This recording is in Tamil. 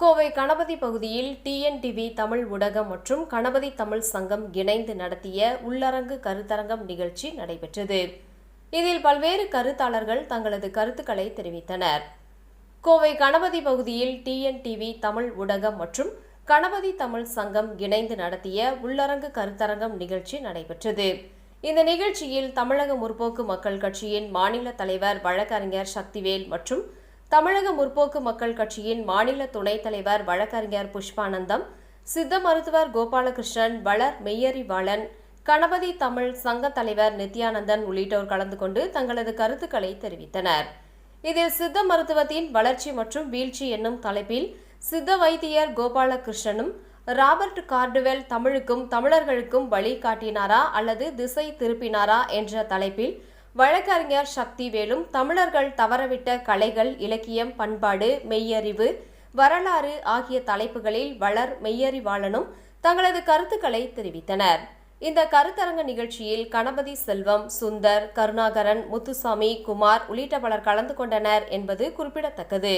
கோவை கணபதி பகுதியில் டிஎன்டிவி தமிழ் ஊடகம் மற்றும் கணபதி தமிழ் சங்கம் இணைந்து நடத்திய உள்ளரங்கு கருத்தரங்கம் நிகழ்ச்சி நடைபெற்றது. இதில் பல்வேறு கருத்தாளர்கள் தங்களது கருத்துக்களை தெரிவித்தனர். கோவை கணபதி பகுதியில் டிஎன்டிவி தமிழ் ஊடகம் மற்றும் கணபதி தமிழ் சங்கம் இணைந்து நடத்திய உள்ளரங்கு கருத்தரங்கம் நிகழ்ச்சி நடைபெற்றது. இந்த நிகழ்ச்சியில் தமிழக முற்போக்கு மக்கள் கட்சியின் மாநில தலைவர் வழக்கறிஞர் சக்திவேல் மற்றும் தமிழக முற்போக்கு மக்கள் கட்சியின் மாநில துணைத் தலைவர் வழக்கறிஞர் புஷ்பானந்தம் சித்த மருத்துவர் கோபாலகிருஷ்ணன் வளர் மெய்யறிவாளன் கணபதி தமிழ் சங்க தலைவர் நித்யானந்தன் உள்ளிட்டோர் கலந்து கொண்டு தங்களது கருத்துக்களை தெரிவித்தனர். இதில் சித்த மருத்துவத்தின் வளர்ச்சி மற்றும் வீழ்ச்சி என்னும் தலைப்பில் சித்த வைத்தியர் கோபாலகிருஷ்ணனும் ராபர்ட் கார்டுவெல் தமிழுக்கும் தமிழர்களுக்கும் வழி காட்டினாரா அல்லது திசை திருப்பினாரா என்ற தலைப்பில் வழக்கறிஞர் சக்திவேலும் தமிழர்கள் தவறவிட்ட கலைகள் இலக்கியம் பண்பாடு மெய்யறிவு வரலாறு ஆகிய தலைப்புகளில் வளர் மெய்யறிவாளனும் தங்களது கருத்துக்களை தெரிவித்தனர். இந்த கருத்தரங்க நிகழ்ச்சியில் கணபதி செல்வம் சுந்தர் கருணாகரன் முத்துசாமி குமார் உள்ளிட்ட பலர் கலந்து கொண்டனர் என்பது குறிப்பிடத்தக்கது.